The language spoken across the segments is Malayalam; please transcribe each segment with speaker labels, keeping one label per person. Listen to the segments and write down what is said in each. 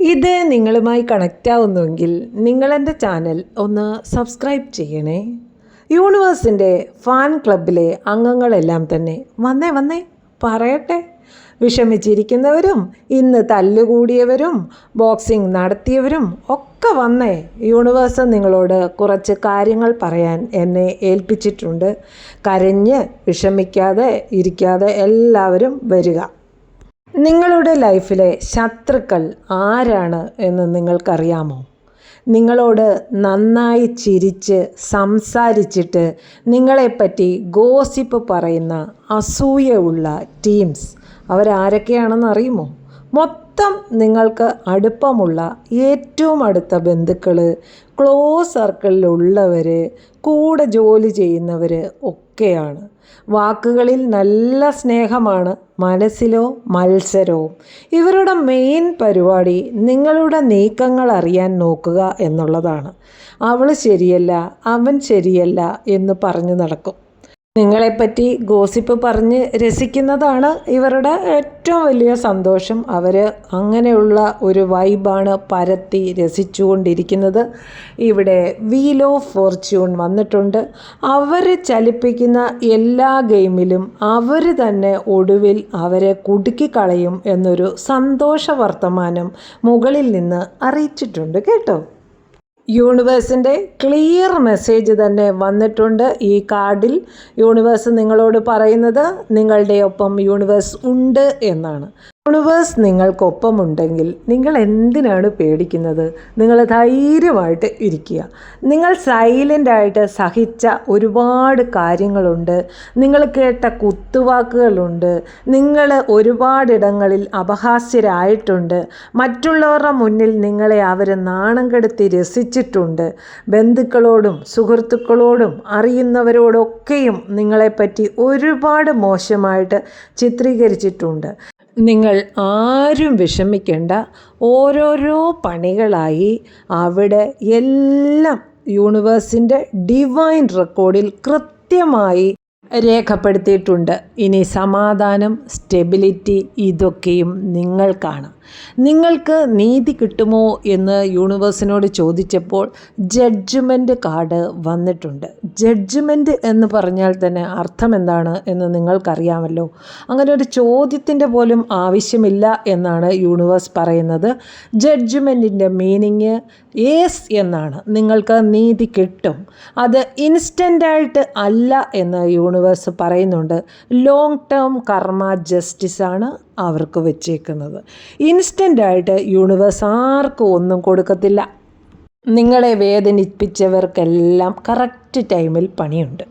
Speaker 1: ഇത് നിങ്ങളുമായി കണക്റ്റ് ആവുന്നുവെങ്കിൽ നിങ്ങളെന്റെ ചാനൽ ഒന്ന് സബ്സ്ക്രൈബ് ചെയ്യണേ. യൂണിവേഴ്സിന്റെ ഫാൻ ക്ലബിലെ അംഗങ്ങളെല്ലാം തന്നെ വന്നേ വന്നേ പറയട്ടെ. വിഷമിച്ചിരിക്കുന്നവരും ഇന്ന് തല്ലുകൂടിയവരും ബോക്സിംഗ് നടത്തിയവരും ഒക്കെ വന്നേ. യൂണിവേഴ്സ് നിങ്ങളോട് കുറച്ച് കാര്യങ്ങൾ പറയാൻ എന്നെ ഏൽപ്പിച്ചിട്ടുണ്ട്. കരഞ്ഞ് വിഷമിക്കാതെ ഇരിക്കാതെ എല്ലാവരും വരിക. നിങ്ങളുടെ ലൈഫിലെ ശത്രുക്കൾ ആരാണ് എന്ന് നിങ്ങൾക്കറിയാമോ? നിങ്ങളോട് നന്നായി ചിരിച്ച് സംസാരിച്ചിട്ട് നിങ്ങളെപ്പറ്റി ഗോസിപ്പ് പറയുന്ന അസൂയുള്ള ടീംസ്. അവരാരൊക്കെയാണെന്ന് അറിയുമോ? മൊത്തം നിങ്ങൾക്ക് അടുപ്പമുള്ള ഏറ്റവും അടുത്ത ബന്ധുക്കൾ ക്ലോസ് സർക്കിളിലുള്ളവർ കൂടെ ജോലി ചെയ്യുന്നവർ ഒക്കെയാണ്. വാക്കുകളിൽ നല്ല സ്നേഹമാണ് മനസ്സിലോ മത്സരവും ഇവരുടെ മെയിൻ പരിപാടി നിങ്ങളുടെ നീക്കങ്ങൾ അറിയാൻ നോക്കുക എന്നുള്ളതാണ്. അവൾ ശരിയല്ല അവൻ ശരിയല്ല എന്ന് പറഞ്ഞു നടക്കും. നിങ്ങളെപ്പറ്റി ഗോസിപ്പ് പറഞ്ഞ് രസിക്കുന്നതാണ് ഇവരുടെ ഏറ്റവും വലിയ സന്തോഷം. അവർ അങ്ങനെയുള്ള ഒരു വൈബാണ് പരത്തി രസിച്ചുകൊണ്ടിരിക്കുന്നത്. ഇവിടെ വീൽ ഓഫ് ഫോർച്യൂൺ വന്നിട്ടുണ്ട്. അവർ ചലിപ്പിക്കുന്ന എല്ലാ ഗെയിമിലും അവർ തന്നെ ഒടുവിൽ അവരെ കുടുക്കിക്കളയും എന്നൊരു സന്തോഷ വർത്തമാനം മുകളിൽ നിന്ന് അറിയിച്ചിട്ടുണ്ട് കേട്ടോ. യൂണിവേഴ്സിന്റെ ക്ലിയർ മെസ്സേജ് തന്നെ വന്നിട്ടുണ്ട് ഈ കാർഡിൽ. യൂണിവേഴ്സ് നിങ്ങളോട് പറയുന്നത് നിങ്ങളുടെ ഒപ്പം യൂണിവേഴ്സ് ഉണ്ട് എന്നാണ്. യൂണിവേഴ്സ് നിങ്ങൾക്കൊപ്പമുണ്ടെങ്കിൽ നിങ്ങൾ എന്തിനാണ് പേടിക്കുന്നത്? നിങ്ങൾ ധൈര്യമായിട്ട് ഇരിക്കുക. നിങ്ങൾ സൈലന്റായിട്ട് സഹിച്ച ഒരുപാട് കാര്യങ്ങളുണ്ട്. നിങ്ങൾ കേട്ട കുത്തുവാക്കുകളുണ്ട്. നിങ്ങൾ ഒരുപാടിടങ്ങളിൽ അപഹാസ്യരായിട്ടുണ്ട്. മറ്റുള്ളവരുടെ മുന്നിൽ നിങ്ങളെ അവർ നാണം കെടുത്തി രസിച്ചിട്ടുണ്ട്. ബന്ധുക്കളോടും സുഹൃത്തുക്കളോടും അറിയുന്നവരോടൊക്കെയും നിങ്ങളെപ്പറ്റി ഒരുപാട് മോശമായിട്ട് ചിത്രീകരിച്ചിട്ടുണ്ട്. നിങ്ങൾ ആരും വിഷമിക്കേണ്ട. ഓരോരോ പണികളായി അവിടെ എല്ലാം യൂണിവേഴ്സിന്റെ ഡിവൈൻ റെക്കോർഡിൽ കൃത്യമായി രേഖപ്പെടുത്തിയിട്ടുണ്ട്. ഇനി സമാധാനം സ്റ്റെബിലിറ്റി ഇതൊക്കെയും നിങ്ങൾക്കാണ് നിങ്ങൾക്ക് നീതി കിട്ടുമോ എന്ന് യൂണിവേഴ്സിനോട് ചോദിച്ചപ്പോൾ ജഡ്ജ്മെന്റ് കാർഡ് വന്നിട്ടുണ്ട്. ജഡ്ജ്മെന്റ് എന്ന് പറഞ്ഞാൽ തന്നെ അർത്ഥം എന്താണ് എന്ന് നിങ്ങൾക്കറിയാമല്ലോ. അങ്ങനെ ഒരു ചോദ്യത്തിന്റെ പോലും ആവശ്യമില്ല എന്നാണ് യൂണിവേഴ്സ് പറയുന്നത്. ജഡ്ജ്മെന്റിന്റെ മീനിങ് യേസ് എന്നാണ്. നിങ്ങൾക്ക് നീതി കിട്ടും. അത് ഇൻസ്റ്റന്റായിട്ട് അല്ല എന്ന് യൂണിവേഴ്സ് പറയുന്നുണ്ട്. ലോങ് ടേം കർമ്മ ജസ്റ്റിസാണ് അവർക്ക് വെച്ചേക്കുന്നത്. ഇൻസ്റ്റന്റായിട്ട് യൂണിവേഴ്സ് ആർക്കും ഒന്നും കൊടുക്കത്തില്ല. നിങ്ങളെ വേദനിപ്പിച്ചവർക്കെല്ലാം കറക്റ്റ് ടൈമിൽ പണിയുണ്ട്.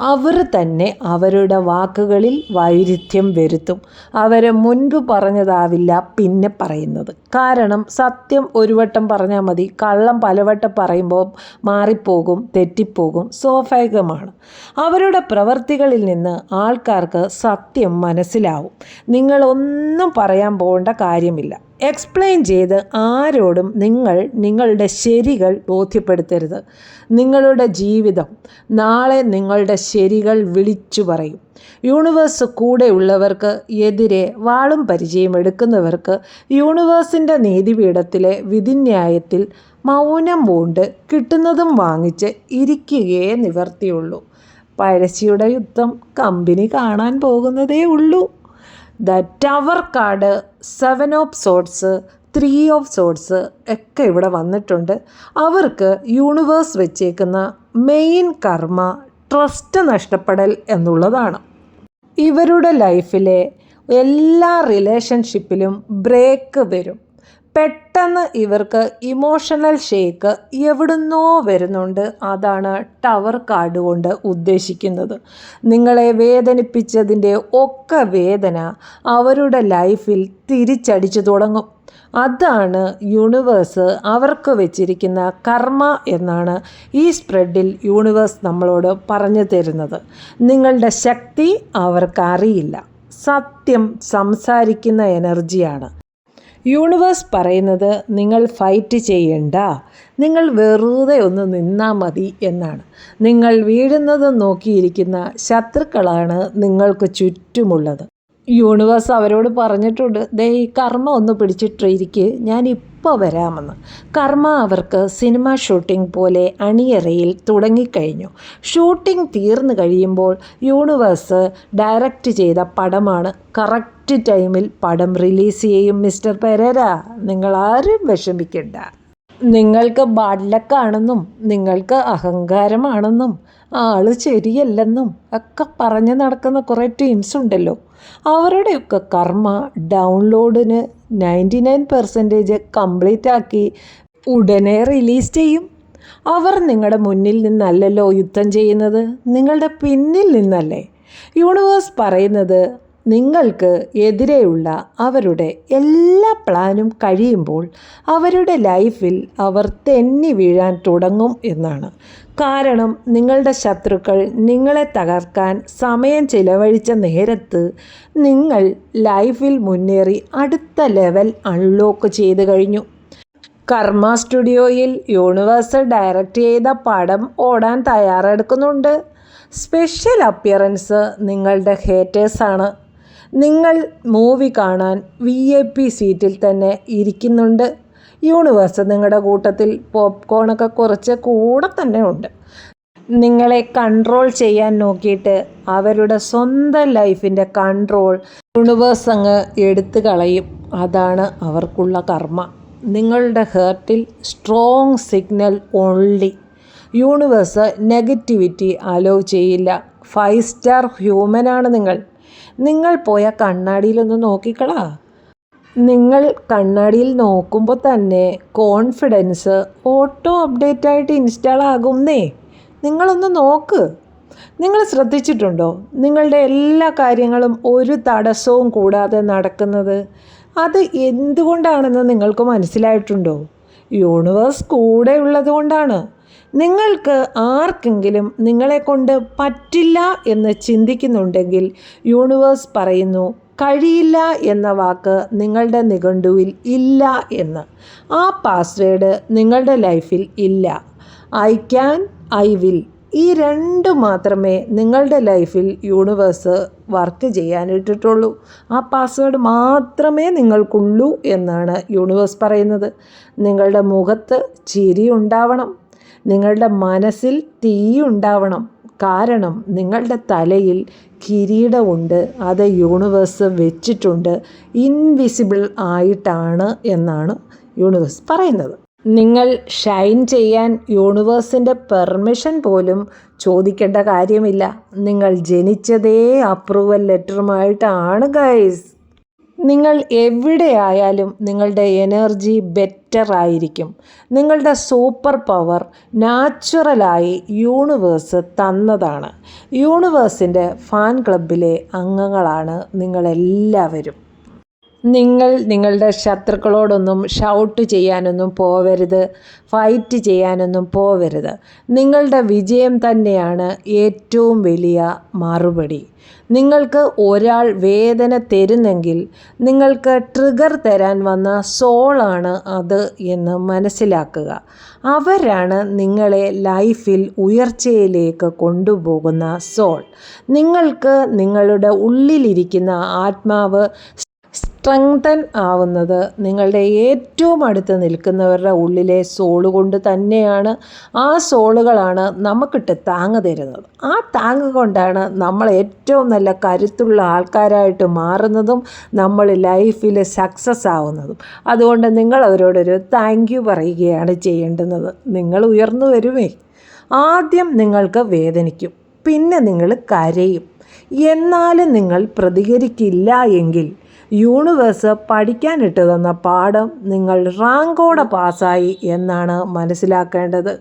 Speaker 1: അവർ തന്നെ അവരുടെ വാക്കുകളിൽ വൈരുദ്ധ്യം വരുത്തും. അവർ മുൻപ് പറഞ്ഞതാവില്ല പിന്നെ പറയുന്നത്. കാരണം സത്യം ഒരു വട്ടം പറഞ്ഞാൽ മതി. കള്ളം പലവട്ടം പറയുമ്പോൾ മാറിപ്പോകും തെറ്റിപ്പോകും സ്വാഭാവികമാണ്. അവരുടെ പ്രവർത്തികളിൽ നിന്ന് ആൾക്കാർക്ക് സത്യം മനസ്സിലാവും. നിങ്ങളൊന്നും പറയാൻ പോകേണ്ട കാര്യമില്ല. എക്സ്പ്ലെയിൻ ചെയ്ത് ആരോടും നിങ്ങൾ നിങ്ങളുടെ ശരികൾ ബോധ്യപ്പെടുത്തരുത്. നിങ്ങളുടെ ജീവിതം നാളെ നിങ്ങളുടെ ശരികൾ വിളിച്ചു പറയും. യൂണിവേഴ്സ് കൂടെയുള്ളവർക്ക് എതിരെ വാളും പരിചയം എടുക്കുന്നവർക്ക് യൂണിവേഴ്സിന്റെ നീതിപീഠത്തിലെ വിധിന്യായത്തിൽ മൗനം പൂണ്ട് കിട്ടുന്നതും വാങ്ങിച്ച് ഇരിക്കുകയേ നിവർത്തിയുള്ളൂ. പഴശ്ശിയുടെ യുദ്ധം കമ്പനി കാണാൻ പോകുന്നതേ ഉള്ളൂ. The tower card seven of swords three of swords ഒക്കെ ഇവിടെ വന്നിട്ടുണ്ട്. അവർക്ക് യൂണിവേഴ്സ് വെച്ചേക്കുന്ന മെയിൻ കർമ്മ ട്രസ്റ്റ് നഷ്ടപ്പെടൽ എന്നുള്ളതാണ്. ഇവരുടെ ലൈഫിലെ എല്ലാ റിലേഷൻഷിപ്പിലും ബ്രേക്ക് വരും. പെട്ടെന്ന് ഇവർക്ക് ഇമോഷണൽ ഷേക്ക് എവിടുന്നോ വരുന്നുണ്ട്. അതാണ് ടവർ കാർഡ് കൊണ്ട് ഉദ്ദേശിക്കുന്നത്. നിങ്ങളെ വേദനിപ്പിച്ചതിന്റെ ഒക്കെ വേദന അവരുടെ ലൈഫിൽ തിരിച്ചടിച്ചു തുടങ്ങും. അതാണ് യൂണിവേഴ്സ് അവർക്ക് വെച്ചിരിക്കുന്ന കർമ്മ എന്നാണ് ഈ സ്പ്രെഡിൽ യൂണിവേഴ്സ് നമ്മളോട് പറഞ്ഞു തരുന്നത്. നിങ്ങളുടെ ശക്തി അവർക്കറിയില്ല സത്യം സംസാരിക്കുന്ന എനർജിയാണ് യൂണിവേഴ്സ് പറയുന്നത് നിങ്ങൾ ഫൈറ്റ് ചെയ്യണ്ട. നിങ്ങൾ വെറുതെ ഒന്ന് നിന്നാൽ മതി എന്നാണ്. നിങ്ങൾ വീഴുന്നത് നോക്കിയിരിക്കുന്ന ശത്രുക്കളാണ് നിങ്ങൾക്ക് ചുറ്റുമുള്ളത്. യൂണിവേഴ്സ് അവരോട് പറഞ്ഞിട്ടുണ്ട് ദേ ഈ കർമ്മ ഒന്ന് പിടിച്ചിട്ടിരിക്ക് ഞാൻ ഇപ്പോൾ വരാമെന്ന്. കർമ്മ അവർക്ക് സിനിമ ഷൂട്ടിംഗ് പോലെ അണിയറയിൽ തുടങ്ങിക്കഴിഞ്ഞു. ഷൂട്ടിംഗ് തീർന്നു കഴിയുമ്പോൾ യൂണിവേഴ്സ് ഡയറക്റ്റ് ചെയ്ത പടമാണ് കറക്റ്റ് ടൈമിൽ പടം റിലീസ് ചെയ്യും മിസ്റ്റർ പെരേര. നിങ്ങളാരും വിഷമിക്കണ്ട. നിങ്ങൾക്ക് ബാഡ്ലക്കാണെന്നും നിങ്ങൾക്ക് അഹങ്കാരമാണെന്നും ആൾ ശരിയല്ലെന്നും ഒക്കെ പറഞ്ഞ് നടക്കുന്ന കുറേ ടീംസ് ഉണ്ടല്ലോ. അവരുടെയൊക്കെ കർമ്മ ഡൗൺലോഡിന് നയന്റി നയൻ പെർസെന്റേജ് കംപ്ലീറ്റ് ആക്കി ഉടനെ റിലീസ് ചെയ്യും. അവർ നിങ്ങളുടെ മുന്നിൽ നിന്നല്ലല്ലോ യുദ്ധം ചെയ്യുന്നത് നിങ്ങളുടെ പിന്നിൽ നിന്നല്ലേ? യൂണിവേഴ്സ് പറയുന്നത് നിങ്ങൾക്ക് എതിരെയുള്ള അവരുടെ എല്ലാ പ്ലാനും കഴിയുമ്പോൾ അവരുടെ ലൈഫിൽ അവർ തെന്നി വീഴാൻ തുടങ്ങും എന്നാണ്. കാരണം നിങ്ങളുടെ ശത്രുക്കൾ നിങ്ങളെ തകർക്കാൻ സമയം ചിലവഴിച്ച നേരത്ത് നിങ്ങൾ ലൈഫിൽ മുന്നേറി അടുത്ത ലെവൽ അൺലോക്ക് ചെയ്ത് കഴിഞ്ഞു. കർമ്മ സ്റ്റുഡിയോയിൽ യൂണിവേഴ്സൽ ഡയറക്റ്റ് ചെയ്ത പടം ഓടാൻ തയ്യാറെടുക്കുന്നുണ്ട്. സ്പെഷ്യൽ അപ്പിയറൻസ് നിങ്ങളുടെ ഹേറ്റേഴ്സാണ്. നിങ്ങൾ മൂവി കാണാൻ വി ഐ പി സീറ്റിൽ തന്നെ ഇരിക്കുന്നുണ്ട്. യൂണിവേഴ്സ് നിങ്ങളുടെ കൂട്ടത്തിൽ പോപ്കോണൊക്കെ കുറച്ച് കൂടെ തന്നെ ഉണ്ട്. നിങ്ങളെ കൺട്രോൾ ചെയ്യാൻ നോക്കിയിട്ട് അവരുടെ സ്വന്തം ലൈഫിന്റെ കൺട്രോൾ യൂണിവേഴ്സ് അങ്ങ് എടുത്തു കളയും. അതാണ് അവർക്കുള്ള കർമ്മ. നിങ്ങളുടെ ഹേർട്ടിൽ strong signal only. Universe negativity allow ചെയ്യില്ല. ഫൈവ് സ്റ്റാർ ഹ്യൂമനാണ് നിങ്ങൾ. നിങ്ങൾ പോയ കണ്ണാടിയിലൊന്ന് നോക്കിക്കളാ. നിങ്ങൾ കണ്ണാടിയിൽ നോക്കുമ്പോൾ തന്നെ കോൺഫിഡൻസ് ഓട്ടോ അപ്ഡേറ്റ് ആയിട്ട് ഇൻസ്റ്റാൾ ആകുന്നേ. നിങ്ങളൊന്ന് നോക്ക്. നിങ്ങൾ ശ്രദ്ധിച്ചിട്ടുണ്ടോ? നിങ്ങളുടെ എല്ലാ കാര്യങ്ങളും ഒരു തടസ്സവും കൂടാതെ നടക്കുന്നത്. അത് എന്തുകൊണ്ടാണെന്ന് നിങ്ങൾക്ക് മനസ്സിലായിട്ടുണ്ടോ? യൂണിവേഴ്സ് കൂടെ ഉള്ളത് കൊണ്ടാണ്. നിങ്ങൾക്ക് ആർക്കെങ്കിലും നിങ്ങളെക്കൊണ്ട് പറ്റില്ല എന്ന് ചിന്തിക്കുന്നുണ്ടെങ്കിൽ യൂണിവേഴ്സ് പറയുന്നു കഴിയില്ല എന്ന വാക്ക് നിങ്ങളുടെ നിഘണ്ടുവിൽ ഇല്ല എന്ന്. ആ പാസ്വേഡ് നിങ്ങളുടെ ലൈഫിൽ ഇല്ല. ഐ ക്യാൻ ഐ വിൽ ഈ രണ്ട് മാത്രമേ നിങ്ങളുടെ ലൈഫിൽ യൂണിവേഴ്സ് വർക്ക് ചെയ്യാനിട്ടിട്ടുള്ളൂ ആ പാസ്വേഡ് മാത്രമേ നിങ്ങൾക്കുള്ളൂ എന്നാണ് യൂണിവേഴ്സ് പറയുന്നത്. നിങ്ങളുടെ മുഖത്ത് ചിരി ഉണ്ടാവണം. നിങ്ങളുടെ മനസ്സിൽ തീയുണ്ടാവണം. കാരണം നിങ്ങളുടെ തലയിൽ കിരീടമുണ്ട്. അത് യൂണിവേഴ്സ് വെച്ചിട്ടുണ്ട്. ഇൻവിസിബിൾ ആയിട്ടാണ് എന്നാണ് യൂണിവേഴ്സ് പറയുന്നത്. നിങ്ങൾ ഷൈൻ ചെയ്യാൻ യൂണിവേഴ്സിന്റെ പെർമിഷൻ പോലും ചോദിക്കേണ്ട കാര്യമില്ല. നിങ്ങൾ ജനിച്ചതേ അപ്രൂവൽ ലെറ്ററുമായിട്ടാണ് ഗൈസ്. നിങ്ങൾ എവിടെയായാലും നിങ്ങളുടെ എനർജി ബെറ്റർ ആയിരിക്കും. നിങ്ങളുടെ സൂപ്പർ പവർ നാച്ചുറലായി യൂണിവേഴ്സ് തന്നതാണ്. യൂണിവേഴ്സിന്റെ ഫാൻ ക്ലബിലെ അംഗങ്ങളാണ് നിങ്ങളെല്ലാവരും. നിങ്ങൾ നിങ്ങളുടെ ശത്രുക്കളോടൊന്നും ഷൗട്ട് ചെയ്യാനൊന്നും പോവരുത് ഫൈറ്റ് ചെയ്യാനൊന്നും പോവരുത്. നിങ്ങളുടെ വിജയം തന്നെയാണ് ഏറ്റവും വലിയ മറുപടി. നിങ്ങൾക്ക് ഒരാൾ വേദന തരുന്നെങ്കിൽ നിങ്ങൾക്ക് ട്രിഗർ തരാൻ വന്ന സോളാണ് അത് എന്ന് മനസ്സിലാക്കുക. അവരാണ് നിങ്ങളെ ലൈഫിൽ ഉയർച്ചയിലേക്ക് കൊണ്ടുപോകുന്ന സോൾ നിങ്ങൾക്ക് നിങ്ങളുടെ ഉള്ളിലിരിക്കുന്ന ആത്മാവ് സ്ട്രെങ്തൻ ആവുന്നത് നിങ്ങളുടെ ഏറ്റവും അടുത്ത് നിൽക്കുന്നവരുടെ ഉള്ളിലെ സോൾ കൊണ്ട് തന്നെയാണ് ആ സോളുകളാണ് നമുക്കിട്ട് താങ്ങ് തരുന്നത്. ആ താങ്ങ് കൊണ്ടാണ് നമ്മൾ ഏറ്റവും നല്ല കരുത്തുള്ള ആൾക്കാരായിട്ട് മാറുന്നതും നമ്മൾ ലൈഫിൽ സക്സസ് ആവുന്നതും. അതുകൊണ്ട് നിങ്ങൾ അവരോടൊരു താങ്ക് യു പറയുകയാണ് ചെയ്യേണ്ടുന്നത്. നിങ്ങൾ ഉയർന്നു വരുമേ ആദ്യം നിങ്ങൾക്ക് വേദനിക്കും. പിന്നെ നിങ്ങൾ കരയും. എന്നാലും നിങ്ങൾ പ്രതികരിക്കില്ല എങ്കിൽ യൂണിവേഴ്സ് പഠിക്കാനിട്ട് തന്ന പാഠം നിങ്ങൾ റാങ്കോടെ പാസ്സായി എന്നാണ് മനസ്സിലാക്കേണ്ടത്.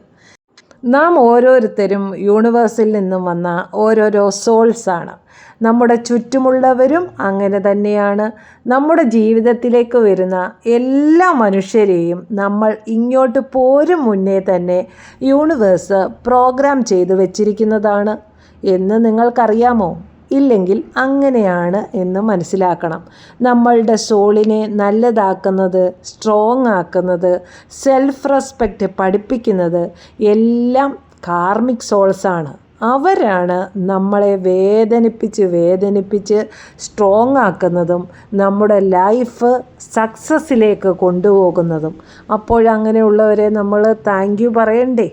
Speaker 1: നാം ഓരോരുത്തരും യൂണിവേഴ്സിൽ നിന്നും വന്ന ഓരോരോ സോൾസാണ് നമ്മുടെ ചുറ്റുമുള്ളവരും അങ്ങനെ തന്നെയാണ്. നമ്മുടെ ജീവിതത്തിലേക്ക് വരുന്ന എല്ലാ മനുഷ്യരെയും നമ്മൾ ഇങ്ങോട്ട് പോരും മുന്നേ തന്നെ യൂണിവേഴ്സ് പ്രോഗ്രാം ചെയ്തു വച്ചിരിക്കുന്നതാണ്. എന്ന് നിങ്ങൾക്കറിയാമോ? ഇല്ലെങ്കിൽ അങ്ങനെയാണ് എന്ന് മനസ്സിലാക്കണം. നമ്മളുടെ സോളിനെ നല്ലതാക്കുന്നത് സ്ട്രോങ് ആക്കുന്നത് സെൽഫ് റെസ്പെക്റ്റ് പഠിപ്പിക്കുന്നത് എല്ലാം കാർമിക് സോൾസാണ് അവരാണ് നമ്മളെ വേദനിപ്പിച്ച് വേദനിപ്പിച്ച് സ്ട്രോങ് ആക്കുന്നതും നമ്മുടെ ലൈഫ് സക്സസ്സിലേക്ക് കൊണ്ടുപോകുന്നതും. അപ്പോഴങ്ങനെയുള്ളവരെ നമ്മൾ താങ്ക് യു പറയണ്ടേ?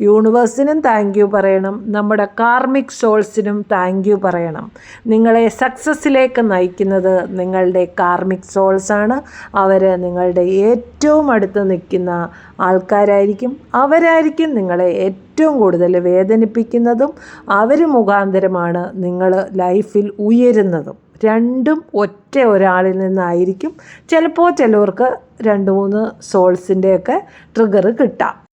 Speaker 1: യൂണിവേഴ്സിനും താങ്ക് യു പറയണം. നമ്മുടെ കാർമിക് സോൾസിനും താങ്ക് യു പറയണം. നിങ്ങളെ സക്സസ്സിലേക്ക് നയിക്കുന്നത് നിങ്ങളുടെ കാർമിക് സോൾസാണ് അവർ നിങ്ങളുടെ ഏറ്റവും അടുത്ത് നിൽക്കുന്ന ആൾക്കാരായിരിക്കും. അവരായിരിക്കും നിങ്ങളെ ഏറ്റവും കൂടുതൽ വേദനിപ്പിക്കുന്നതും അവർ മുഖാന്തരമാണ് നിങ്ങൾ ലൈഫിൽ ഉയരുന്നതും. രണ്ടും ഒറ്റ ഒരാളിൽ നിന്നായിരിക്കും. ചിലപ്പോൾ ചിലവർക്ക് രണ്ട് മൂന്ന് സോൾസിന്റെയൊക്കെ ട്രിഗർ കിട്ടാം.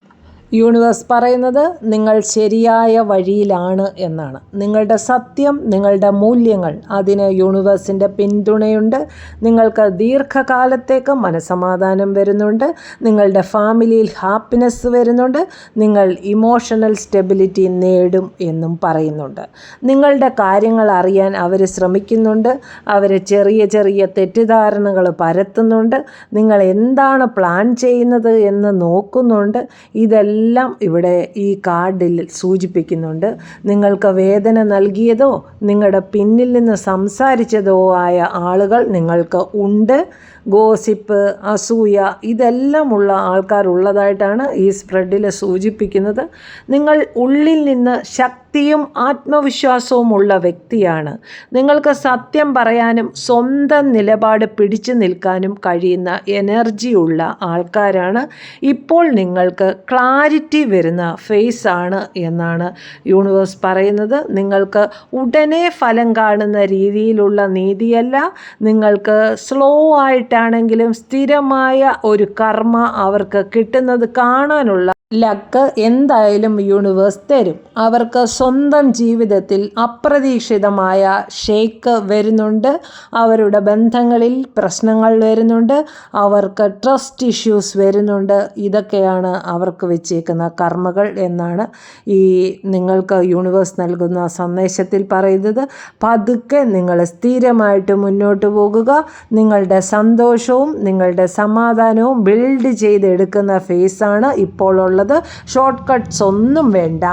Speaker 1: യൂണിവേഴ്സ് പറയുന്നത് നിങ്ങൾ ശരിയായ വഴിയിലാണ് എന്നാണ്. നിങ്ങളുടെ സത്യം നിങ്ങളുടെ മൂല്യങ്ങൾ അതിന് യൂണിവേഴ്സിന്റെ പിന്തുണയുണ്ട്. നിങ്ങൾക്ക് ദീർഘകാലത്തേക്ക് മനസമാധാനം വരുന്നുണ്ട്. നിങ്ങളുടെ ഫാമിലിയിൽ ഹാപ്പിനെസ് വരുന്നുണ്ട്. നിങ്ങൾ ഇമോഷണൽ സ്റ്റെബിലിറ്റി നേടും എന്നും പറയുന്നുണ്ട്. നിങ്ങളുടെ കാര്യങ്ങൾ അറിയാൻ അവർ ശ്രമിക്കുന്നുണ്ട്. അവർ ചെറിയ ചെറിയ തെറ്റിദ്ധാരണകൾ പരത്തുന്നുണ്ട്. നിങ്ങൾ എന്താണ് പ്ലാൻ ചെയ്യുന്നത് എന്ന് നോക്കുന്നുണ്ട്. ഇതെല്ലാം എല്ലാം ഇവിടെ ഈ കാർഡിൽ സൂചിപ്പിക്കുന്നുണ്ട്. നിങ്ങൾക്ക് വേദന നൽകിയതോ നിങ്ങളുടെ പിന്നിൽ നിന്ന് സംസാരിച്ചതോ ആയ ആളുകൾ നിങ്ങൾക്ക് ഉണ്ട്. ഗോസിപ്പ് അസൂയ ഇതെല്ലാമുള്ള ആൾക്കാരുള്ളതായിട്ടാണ് ഈ സ്പ്രെഡിൽ സൂചിപ്പിക്കുന്നത്. നിങ്ങൾ ഉള്ളിൽ നിന്ന് ശക്തിയും ആത്മവിശ്വാസവും ഉള്ള വ്യക്തിയാണ്. നിങ്ങൾക്ക് സത്യം പറയാനും സ്വന്തം നിലപാട് പിടിച്ചു നിൽക്കാനും കഴിയുന്ന എനർജിയുള്ള ആൾക്കാരാണ്. ഇപ്പോൾ നിങ്ങൾക്ക് ക്ലാരിറ്റി വരുന്ന ഫേസ് ആണ് എന്നാണ് യൂണിവേഴ്സ് പറയുന്നത്. നിങ്ങൾക്ക് ഉടനെ ഫലം കാണുന്ന രീതിയിലുള്ള നീതിയല്ല. നിങ്ങൾക്ക് സ്ലോ ആയിട്ടാണെങ്കിലും സ്ഥിരമായ ഒരു കർമ്മ അവർക്ക് കിട്ടുന്നത് കാണാനുള്ള ലക്ക് എന്തായാലും യൂണിവേഴ്സ് തരും. അവർക്ക് സ്വന്തം ജീവിതത്തിൽ അപ്രതീക്ഷിതമായ ഷേക്ക് വരുന്നുണ്ട്. അവരുടെ ബന്ധങ്ങളിൽ പ്രശ്നങ്ങൾ വരുന്നുണ്ട്. അവർക്ക് ട്രസ്റ്റ് ഇഷ്യൂസ് വരുന്നുണ്ട്. ഇതൊക്കെയാണ് അവർക്ക് വെച്ചേക്കുന്ന കർമ്മകൾ എന്നാണ് ഈ നിങ്ങൾക്ക് യൂണിവേഴ്സ് നൽകുന്ന സന്ദേശത്തിൽ പറയുന്നത്. പതുക്കെ നിങ്ങൾ സ്ഥിരമായിട്ട് മുന്നോട്ട് പോകുക. നിങ്ങളുടെ സന്തോഷവും നിങ്ങളുടെ സമാധാനവും ബിൽഡ് ചെയ്തെടുക്കുന്ന ഫേസാണ് ഇപ്പോൾ ഉള്ളത്. ഷോർട്ട് കട്ട്സ് ഒന്നും വേണ്ട.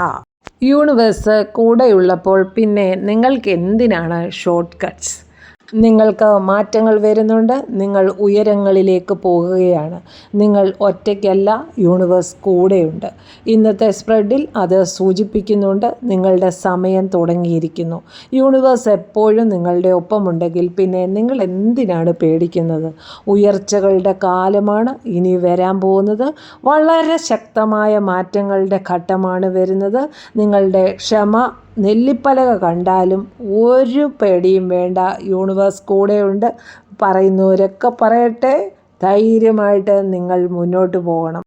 Speaker 1: യൂണിവേഴ്സ് കൂടെയുള്ളപ്പോൾ പിന്നെ നിങ്ങൾക്ക് എന്തിനാണ് ഷോർട്ട് കട്ട്സ് നിങ്ങൾക്ക് മാറ്റങ്ങൾ വരുന്നുണ്ട്. നിങ്ങൾ ഉയരങ്ങളിലേക്ക് പോകുകയാണ്. നിങ്ങൾ ഒറ്റയ്ക്കല്ല യൂണിവേഴ്സ് കൂടെയുണ്ട്. ഇന്നത്തെ സ്പ്രെഡിൽ അത് സൂചിപ്പിക്കുന്നുണ്ട്. നിങ്ങളുടെ സമയം തുടങ്ങിയിരിക്കുന്നു. യൂണിവേഴ്സ് എപ്പോഴും നിങ്ങളുടെ ഒപ്പമുണ്ടെങ്കിൽ പിന്നെ നിങ്ങൾ എന്തിനാണ് പേടിക്കുന്നത്? ഉയർച്ചകളുടെ കാലമാണ് ഇനി വരാൻ പോകുന്നത്. വളരെ ശക്തമായ മാറ്റങ്ങളുടെ ഘട്ടമാണ് വരുന്നത്. നിങ്ങളുടെ ക്ഷമ നെല്ലിപ്പലക കണ്ടാലും ഒരു പേടിയും വേണ്ട. യൂണിവേഴ്സ് കൂടെയുണ്ട്. പറയുന്നവരൊക്കെ പറയട്ടെ. ധൈര്യമായിട്ട് നിങ്ങൾ മുന്നോട്ട് പോകണം.